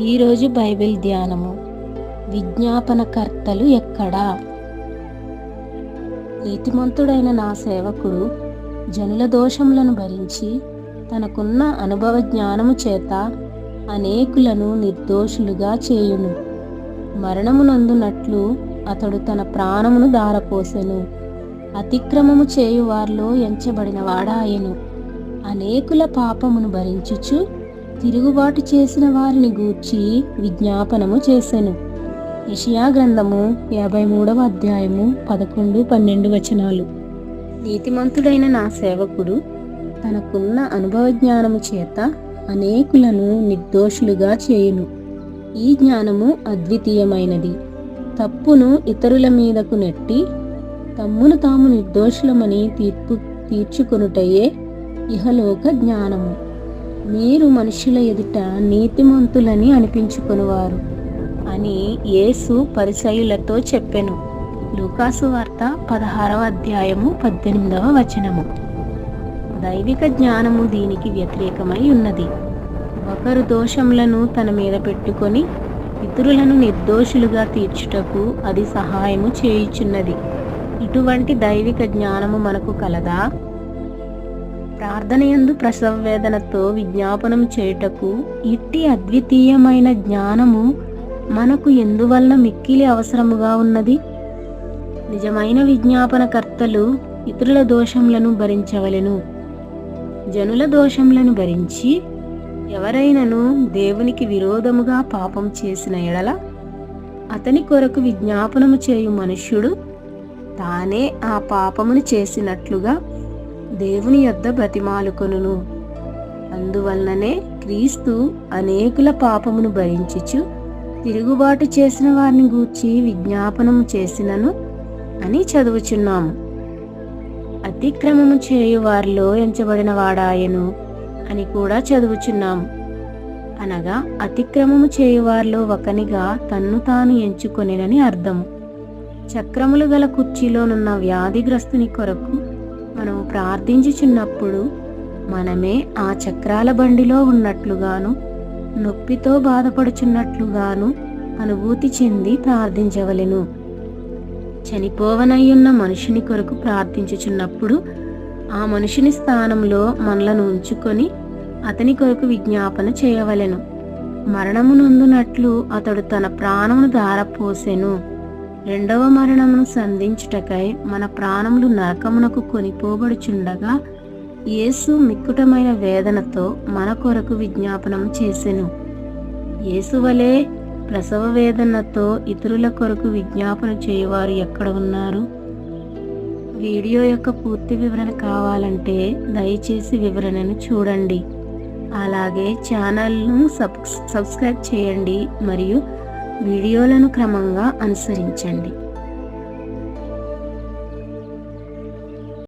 ఈరోజు బైబిల్ ధ్యానము. విజ్ఞాపనకర్తలు ఎక్కడా? నీతిమంతుడైన నా సేవకుడు జనుల దోషములను భరించి తనకున్న అనుభవ జ్ఞానము చేత అనేకులను నిర్దోషులుగా చేయును. మరణమునందునట్లు అతడు తన ప్రాణమును దారపోసెను అతిక్రమము చేయువారిలో ఎంచబడిన వాడాయను అనేకుల పాపమును భరించుచు తిరుగుబాటు చేసిన వారిని గూర్చి విజ్ఞాపనము చేశాను యషియా గ్రంథము యాభై మూడవ అధ్యాయము పదకొండు పన్నెండు వచనాలు. నీతిమంతుడైన నా సేవకుడు తనకున్న అనుభవ జ్ఞానము చేత అనేకులను నిర్దోషులుగా చేయును. ఈ జ్ఞానము అద్వితీయమైనది. తప్పును ఇతరుల మీదకు నెట్టి తమ్మును తాము నిర్దోషులమని తీర్పు తీర్చుకొనుటయే ఇహలోక జ్ఞానము. మీరు మనుషుల ఎదుట నీతిమంతులని అనిపించుకునివారు అని యేసు పరిచయులతో చెప్పెను. లూకాసు వార్త పదహారవ అధ్యాయము పద్దెనిమిదవ వచనము. దైవిక జ్ఞానము దీనికి వ్యతిరేకమై ఉన్నది. ఒకరు దోషములను తన మీద పెట్టుకొని ఇతరులను నిర్దోషులుగా తీర్చుటకు అది సహాయము చేయుచున్నది. ఇటువంటి దైవిక జ్ఞానము మనకు కలదా? ప్రార్థనయందు ప్రసవ వేదనతో విజ్ఞాపనం చేయుటకు ఇట్టి అద్వితీయమైన జ్ఞానము మనకు ఎందువల్ల మిక్కిలి అవసరముగా ఉన్నది? నిజమైన విజ్ఞాపనకర్తలు ఇతరుల దోషములను భరించవలెను. జనుల దోషములను భరించి ఎవరైనను దేవునికి విరోధముగా పాపం చేసిన ఎడల అతని కొరకు విజ్ఞాపనము చేయు మనుష్యుడు తానే ఆ పాపమును చేసినట్లుగా దేవుని యొద్ద బ్రతిమాలుకొనును. అందువలననే క్రీస్తు అనేకుల పాపమును భరించుచు తిరుగుబాటు చేసిన వారిని గూర్చి విజ్ఞాపనము చేసినను అని చదువుచున్నాము అతిక్రమము చేయు వారిలో ఎంచబడిన వాడాయను అని కూడా చదువుచున్నాము అనగా అతిక్రమము చేయువారిలో ఒకనిగా తన్ను తాను ఎంచుకొనినని అర్థము చక్రములు గల కుర్చీలోనున్న వ్యాధిగ్రస్తుని కొరకు మనము ప్రార్థించుచున్నప్పుడు మనమే ఆ చక్రాల బండిలో ఉన్నట్లుగాను నొప్పితో బాధపడుచున్నట్లుగాను అనుభూతి చెంది ప్రార్థించవలెను. చనిపోవనయ్యున్న మనుషుని కొరకు ప్రార్థించుచున్నప్పుడు ఆ మనుషుని స్థానంలో మనలను ఉంచుకొని అతని కొరకు విజ్ఞాపన చేయవలెను. మరణమునందునట్లు అతడు తన ప్రాణమును దారపోసెను రెండవ మరణమును సంధించుటకై మన ప్రాణములు నరకమునకు కొనిపోబడుచుండగా యేసు మిక్కుటమైన వేదనతో మన కొరకు విజ్ఞాపనం చేసెను. యేసు వలె ప్రసవ వేదనతో ఇతరుల కొరకు విజ్ఞాపన చేయువారు ఎక్కడ ఉన్నారు? వీడియో యొక్క పూర్తి వివరణ కావాలంటే దయచేసి వివరణను చూడండి. అలాగే ఛానల్ను సబ్ సబ్స్క్రైబ్ చేయండి మరియు వీడియోలను క్రమంగా అనుసరించండి.